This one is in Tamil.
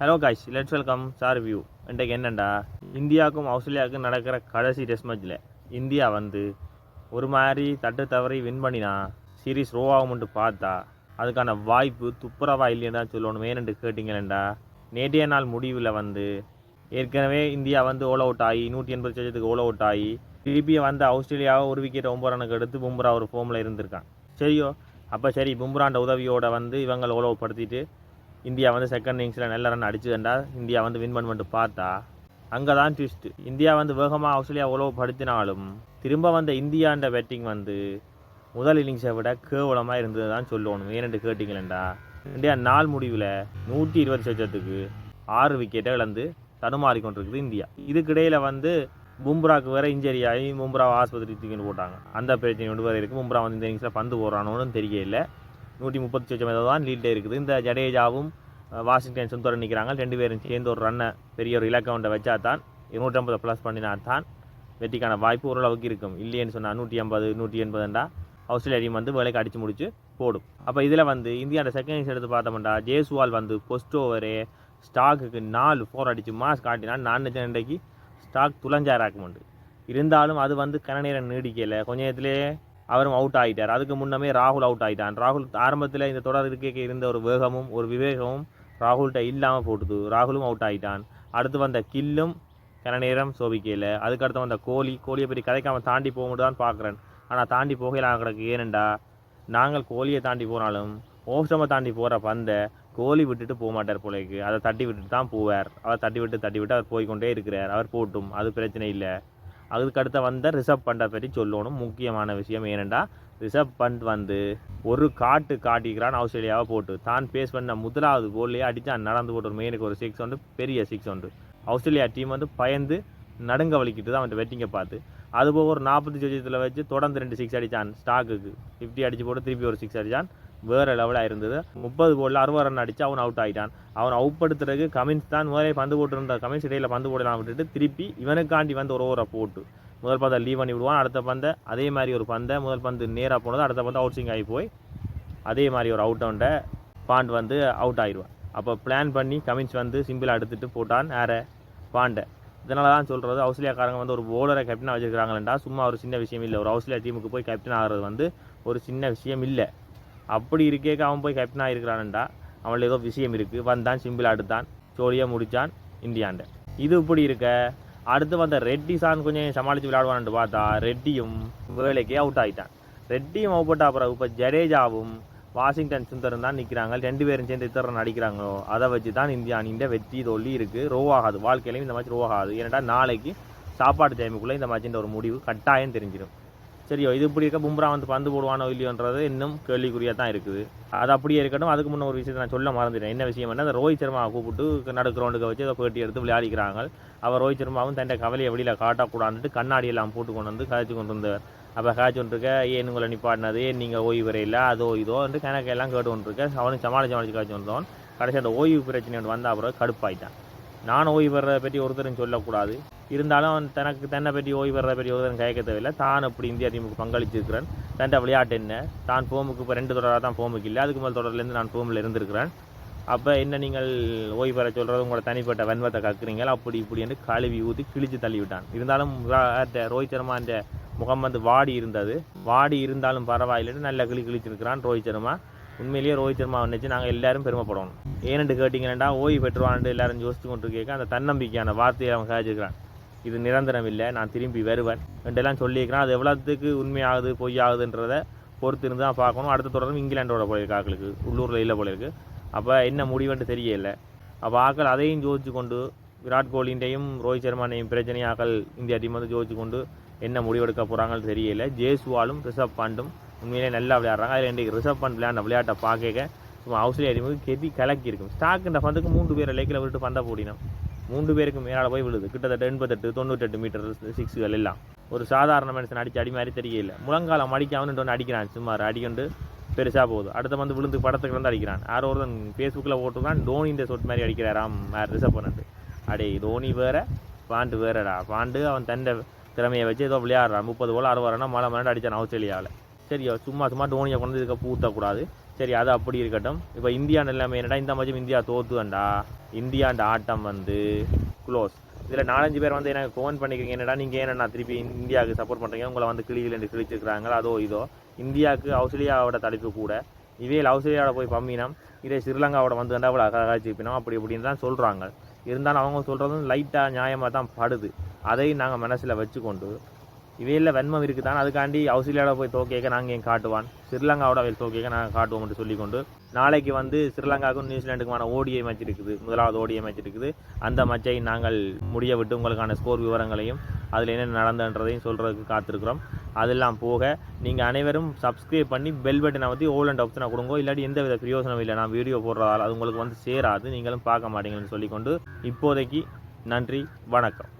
Hello guys let's welcome sir view இன்றைக்கு என்னண்டா? இந்தியாவுக்கும் ஆஸ்திரேலியாவுக்கும் நடக்கிற கடைசி டெஸ்ட் மேட்ச்சில் இந்தியா வந்து ஒரு மாதிரி தட்டு தவறி வின் பண்ணினா சீரீஸ் ரோவாகும்னு பார்த்தா அதுக்கான வாய்ப்பு துப்புரவா இல்லைன்னு தான் சொல்லணும் ஏன்னு கேட்டிங்களேண்டா? நேற்றைய நாள் முடிவில் வந்து ஏற்கனவே இந்தியா வந்து ஓல் அவுட் ஆகி நூற்றி எண்பது சதத்துக்கு ஓல் அவுட் ஆகி திருப்பி வந்து ஆஸ்திரேலியாவை ஒரு விக்கெட் ஒம்பது ரனுக்கு எடுத்து பும்ரா ஒரு ஃபோமில் இருந்திருக்கான். சரியோ? அப்போ சரி பும்ராண்ட உதவியோட வந்து இவங்களை ஓல் அவுட் படுத்திட்டு இந்தியா வந்து செகண்ட் இன்னிங்ஸில் நல்ல ரன் அடிச்சுதுண்டா. இந்தியா வந்து வின் பண்ணிட்டு பார்த்தா அங்கே தான் ட்விஸ்ட் இந்தியா வந்து வேகமாக ஆஸ்திரேலியா உழவு படுத்தினாலும் திரும்ப வந்த இந்தியாண்ட பேட்டிங் வந்து முதல் இன்னிங்ஸை விட கேவலமாக இருந்தது தான் சொல்லணும் ஏனென்று கேட்டிங்களேண்டா? இந்தியா நாள் முடிவில் நூற்றி இருபது சதத்துக்கு ஆறு விக்கெட்டை இழந்து தடுமாறி கொண்டிருக்குது இந்தியா. இதுக்கிடையில் வந்து பும்ராக்கு வேற இன்ஜரி ஆகி பும்ராவை ஆஸ்பத்திரி தூக்கின்னு போட்டாங்க. அந்த பிரச்சனை ஒன்று வேறு இருக்குது பும்ரா வந்து இந்த இன்னிங்ஸில் பந்து போடுறானோன்னு தெரியல நூற்றி முப்பத்தி சொச்சம் தான் லீட்டே இருக்குது. இந்த ஜடேஜாவும் வாஷிங்டன் சுந்தரம் நிற்கிறாங்க ரெண்டு பேரும் சேர்ந்து ஒரு ரன்னை பெரிய ஒரு இலக்கம் ஒன்றை வச்சா தான் இருநூற்றம்பது ப்ளஸ் பண்ணினா தான் வெற்றிக்கான வாய்ப்பு ஓரளவுக்கு இருக்கும். இல்லைன்னு சொன்னால் நூற்றி ஐம்பது நூற்றி எண்பதுண்டா ஆஸ்திரேலியா டீம் வந்து வேலைக்கு அடித்து முடிச்சு போடும். அப்போ இதில் வந்து இந்தியாவோட செகண்ட் இன்னிங்ஸ் எடுத்து பார்த்தோம்டா ஜேசுவால் வந்து பொஸ்ட் ஓவரே ஸ்டாக்குக்கு நாலு ஃபோர் அடித்து மாஸ் காட்டினா நான் நினைச்சேன் இன்றைக்கு ஸ்டாக் துளஞ்சாராக்குமெண்டு இருந்தாலும் அது வந்து கன நேரம் நீடிக்கலை. கொஞ்ச நேரத்திலே அவரும் அவுட் ஆகிட்டார் அதுக்கு முன்னமே ராகுல் அவுட் ஆகிட்டான் ராகுல் ஆரம்பத்தில் இந்த தொடர் இருக்க இருந்த ஒரு வேகமும் ஒரு விவேகமும் ராகுல்கிட்ட இல்லாமல் போட்டுது. ராகுலும் அவுட் ஆகிட்டான் அடுத்து வந்த கில்லும் கன நேரம் சோபிக்கையில். அதுக்கடுத்து வந்த கோலி கோலியை பற்றி கதைக்காம தாண்டி போக தான் பார்க்குறேன் ஆனால் தாண்டி போகையில் கிடக்கு. ஏனெண்டா நாங்கள் கோலியை தாண்டி போனாலும் ஓஸ்டமை தாண்டி போகிற பந்தை கோலி விட்டுட்டு போக மாட்டார் போலேக்கு அதை தட்டி விட்டுட்டு தான் போவார். அவர் தட்டி விட்டு தட்டி விட்டு அவர் போய்க்கொண்டே இருக்கிறார். அவர் போட்டும். அது பிரச்சனை இல்லை. அதுக்கு அடுத்த வந்த ரிசர்வ் பண்டை பற்றி சொல்லணும். முக்கியமான விஷயம் ஏனெண்டா ரிசர்வ் பண்ட் வந்து ஒரு காட்டு காட்டிக்கிறான் ஆஸ்திரேலியாவை போட்டு. தான் பேஸ் பண்ண முதலாவது கோல்லையே அடித்தான் நடந்து போட்டு ஒரு மெயினுக்கு ஒரு சிக்ஸ் ஒன்று பெரிய சிக்ஸ் ஒன்று ஆஸ்திரேலியா டீம் வந்து பயந்து நடுங்க வலிக்கிட்டு தான் அவன் வெட்டிங்க பார்த்து. அதுபோக ஒரு நாற்பத்தி சொச்சத்தில் வச்சு தொடர்ந்து ரெண்டு சிக்ஸ் அடித்தான் ஸ்டாக்குக்கு ஃபிஃப்டி அடித்து போட்டு திருப்பி ஒரு சிக்ஸ் அடித்தான் வேறு லெவலாக இருந்தது. முப்பது போலில் அறுபது ரன் அடித்து அவன் அவுட் ஆகிட்டான் அவன் அவுட் படுத்துறதுக்கு கமின்ஸ் தான் முதலே பந்து போட்டுருந்த கமின்ஸ் இடையில் பந்து போடலாம் விட்டுட்டு திருப்பி இவனுக்காண்டி வந்து ஒரு ஓவரை போட்டு. முதல் பந்தை லீவ் பண்ணி விடுவான். அடுத்த பந்தை அதே மாதிரி ஒரு பந்தை முதல் பந்து நேராக போனது. அடுத்த பந்து அவுட்டிங் ஆகி போய் அதே மாதிரி ஒரு அவுட் அவுண்ட பாண்ட் வந்து அவுட் ஆயிடுவான். அப்போ பிளான் பண்ணி கமின்ஸ் வந்து சிம்பிளாக எடுத்துகிட்டு போட்டான். யாரை பாண்டை. இதனால தான் சொல்கிறது ஆஸ்திரேலியாக்காரங்க வந்து ஒரு போலரை கேப்டனாக வச்சிருக்காங்களேண்டா சும்மா ஒரு சின்ன விஷயம் இல்லை. ஒரு ஆஸ்திரேலியா டீமுக்கு போய் கேப்டன் ஆகிறது வந்து ஒரு சின்ன விஷயம் இல்லை. அப்படி இருக்கேக்க அவன் போய் கேப்டன் ஆகிருக்கிறான்டா அவனில் ஏதோ விஷயம் இருக்குது வந்தான் சிம்பிள் அடுத்தான் ஜோலியாக முடித்தான் இந்தியாண்ட. இது இப்படி இருக்க? அடுத்து வந்த ரெட்டி சான் கொஞ்சம் சமாளித்து விளையாடுவான்ட்டு பார்த்தா ரெட்டியும் வேலைக்கே அவுட் ஆகிட்டான் ரெட்டியும் அவுட் பிறகு அப்புறம் இப்போ ஜடேஜாவும் வாஷிங்டன் சுந்தரம் தான் நிற்கிறாங்க ரெண்டு பேரும் சேர்ந்து இத்தரம் நடிக்கிறாங்களோ அதை வச்சு தான் இந்தியா அணியின் வெற்றி தோல்வி இருக்குது ரோ ஆகாது. வாழ்க்கையிலையும் இந்த மாதிரி ரோ ஆகாது. ஏன்னா நாளைக்கு சாப்பாடு டைமுக்குள்ளே இந்த மேட்சின் ஒரு முடிவு கட்டாயம் தெரிஞ்சிடும் சரியோ இது இப்படி இருக்க? பும்ரா வந்து பந்து போடுவானோ இல்லையோன்றது இன்னும் கேள்விக்குறியாக தான் இருக்குது. அது அப்படியே இருக்கட்டும் அதுக்கு முன்ன ஒரு விஷயத்தை நான் சொல்ல மறந்துட்டேன். என்ன விஷயம் என்ன? அந்த ரோஹித் சர்மாவை கூப்பிட்டு நடு கிரவுண்டுக்கு வச்சு அதை பேட்டி எடுத்து விளையாடிக்கிறாங்க. அவர் ரோஹித் சர்மாவும் தன்னை கவலையை வெளியில் காட்டக்கூடாதுட்டு கண்ணாடி எல்லாம் போட்டு கொண்டு வந்து கதைச்சு கொண்டு வந்தார். அப்போ காய்ச்சி கொண்டிருக்க ஏன் உங்களை நிப்பாட்டினது? ஏன் நீங்கள் ஓய்வு வரையில அதோ இதோ வந்து கணக்கெல்லாம் கேட்டு கொண்டிருக்க அவனுக்கு சமாளிச்சு சமாளிச்சு காய்ச்சி வந்தவன் கடைசி அந்த ஓய்வு பிரச்சனை வந்த அப்புறம் கடுப்பாயிட்டான். நான் ஓய்வு பெறதை பற்றி ஒருத்தரும் சொல்லக்கூடாது. இருந்தாலும் அவன் தனக்கு தன்னை பற்றி ஓய்வு பெறதை பற்றி ஒருத்தரும் கேட்க தேவையில்லை. தான் அப்படி இந்திய டீமுக்கு பங்களிச்சிருக்கிறேன். தன் விளையாட்டு என்ன? தான் ஃபோமுக்கு இப்போ ரெண்டு தொடராக தான் ஃபோமுக்கு இல்லை. அதுக்கு மேல் தொடர்லேருந்து நான் ஃபோமில் இருந்திருக்கிறேன். அப்போ என்ன நீங்கள் ஓய்வு பெற சொல்கிறது உங்களோட தனிப்பட்ட வன்மத்தை கக்குறீங்களா அப்படி இப்படி என்று கழுவி ஊற்றி கிழிச்சு தள்ளிவிட்டான். இருந்தாலும் ரோஹித் சர்மா அந்த முகம் வந்து வாடி இருந்தது. வாடி இருந்தாலும் பரவாயில்லைன்னு நல்ல கிளி கிழிச்சிருக்கிறான் ரோஹித் சர்மா. உண்மையிலேயே ரோஹித் சர்மா வந்துச்சு. நாங்கள் எல்லாரும் பெருமைப்படணும். ஏனென்று கேட்டிங்கன்னா ஓய்வு பெற்றுவான்ட்டு எல்லாரும் யோசிச்சு கொண்டு கேட்க அந்த தன்னம்பிக்கையான வார்த்தையை அவன் சாதிச்சிருக்கிறான் இது நிரந்தரம் இல்லை நான் திரும்பி வருவேன். என்றெல்லாம் சொல்லியிருக்கிறான். அது எவ்வளோத்துக்கு உண்மையாகுது பொய்யாகுதுன்றதை பொறுத்து இருந்து தான் பார்க்கணும். அடுத்த தொடரும் இங்கிலாண்டோட போலிருக்கு ஆக்களுக்கு உள்ளூரில் இல்லை போல இருக்குது அப்போ என்ன முடிவுன்ட்டு தெரியல. அப்போ ஆக்கள் அதையும் யோசிச்சு கொண்டு விராட் கோலின்டையும் ரோஹித் சர்மானையும் பிரச்சனையாக்கள் இந்தியா டீம் வந்து யோசிச்சு கொண்டு என்ன முடிவெடுக்க போகிறாங்கன்னு தெரியல. ஜேசுவாலும் ரிஷப் பாண்டும் உண்மையிலே நல்லா விளையாடுறாங்க. அதில் இன்றைக்கு ரிசர்வ் பண்ண விளையாண்ட விளையாட்டை பார்க்க சும்மா ஆஸ்திரேலியா டீமுக்கு கெதி கலக்கி இருக்கும் ஸ்டாக்குன்ற பந்துக்கு மூன்று பேரை லேக்கில் விட்டு பந்தை போடினோம். மூன்று பேருக்கு மேலே போய் விழுது. கிட்டத்தட்ட எண்பத்தெட்டு தொண்ணூற்றெட்டு மீட்டர் சிக்ஸுகள் எல்லாம். ஒரு சாதாரண மனுஷன் அடிச்சு அடி மாதிரி தெரியல. முழங்காலம் அடிக்காமனு ஒன்று அடிக்கிறான். சும்மா அடிக்கொண்டு பெருசாக போகுது. அடுத்த வந்து விழுந்து படத்துக்கு வந்து அடிக்கிறான். யாரோ ஒருத்தன் ஃபேஸ்புக்கில் போட்டுருக்கான். தோனின்ற சொட் மாதிரி அடிக்கிறாராம். ரிசர்வ் பண்ணிட்டு அடே தோனி வேற பாண்டு வேறடா. பாண்டு அவன் தண்டை திறமையை வச்சு ஏதோ விளையாடுறான். முப்பது போல் அறுபது ரன்னா மழை மழை அடிச்சான் ஆஸ்திரேலியாவில். சரி சும்மா சும்மா டோனியை கொண்டு இதுக்கு பூத்தக்கூடாது சரி அது அப்படி இருக்கட்டும். இப்போ இந்தியா நிலைமை என்னடா இந்த மாதிரி இந்தியா தோத்துதண்டா? இந்தியாண்ட ஆட்டம் வந்து க்ளோஸ் இதில் நாலஞ்சு பேர் வந்து எனக்கு ஃபோன் பண்ணிக்கிறீங்க. என்னடா நீங்கள் ஏன்னா திருப்பி இந்தியாவுக்கு சப்போர்ட் பண்ணுறீங்க உங்களை வந்து கிளிகள் என்று கிழிச்சிருக்கிறாங்களா? அதோ இதோ. இந்தியாவுக்கு ஆஸ்திரேலியாவோட தலைப்பு கூட. இதே ஆஸ்திரேலியாவோட போய் பம்மினம் இதே ஸ்ரீலங்காவோட வந்து வந்தால் அவ்வளோ அகாச்சிப்பினோம் அப்படி இப்படின்னு தான் சொல்கிறாங்க இருந்தாலும் அவங்க சொல்கிறதும் லைட்டாக நியாயமாக தான் படுது. அதையும் நாங்கள் மனசில் வச்சுக்கொண்டு இவையில் வெண்மம் இருக்குதான். அதுக்காண்டி ஆஸ்திரேலியாவோட போய் தோக்கேக்க நாங்கள் ஏன் காட்டுவான். ஸ்ரீலங்காவோட அவையில் தோக்கேக்க நாங்கள் காட்டுவோம் என்று சொல்லிக்கொண்டு நாளைக்கு வந்து ஸ்ரீலங்காவுக்கும் நியூசிலாண்டுக்குமான ஓடிஐ மேட்ச் இருக்குது முதலாவது ஓடிஐ மேட்ச் இருக்குது அந்த மேட்சை நாங்கள் முடிய விட்டு உங்களுக்கான ஸ்கோர் விவரங்களையும் அதில் என்ன நடந்தன்றதையும் சொல்கிறதுக்கு காத்திருக்கிறோம். அதெல்லாம் போக நீங்கள் அனைவரும் சப்ஸ்கிரைப் பண்ணி பெல் பட்டனை வந்து ஓல் அண்ட் ஆப்ஷனை கொடுங்க. இல்லாட்டி எந்த வித பிரயோசனம் இல்லை. நான் வீடியோ போடுறதால அது உங்களுக்கு வந்து சேராது. நீங்களும் பார்க்க மாட்டீங்கன்னு சொல்லிக்கொண்டு இப்போதைக்கு நன்றி வணக்கம்.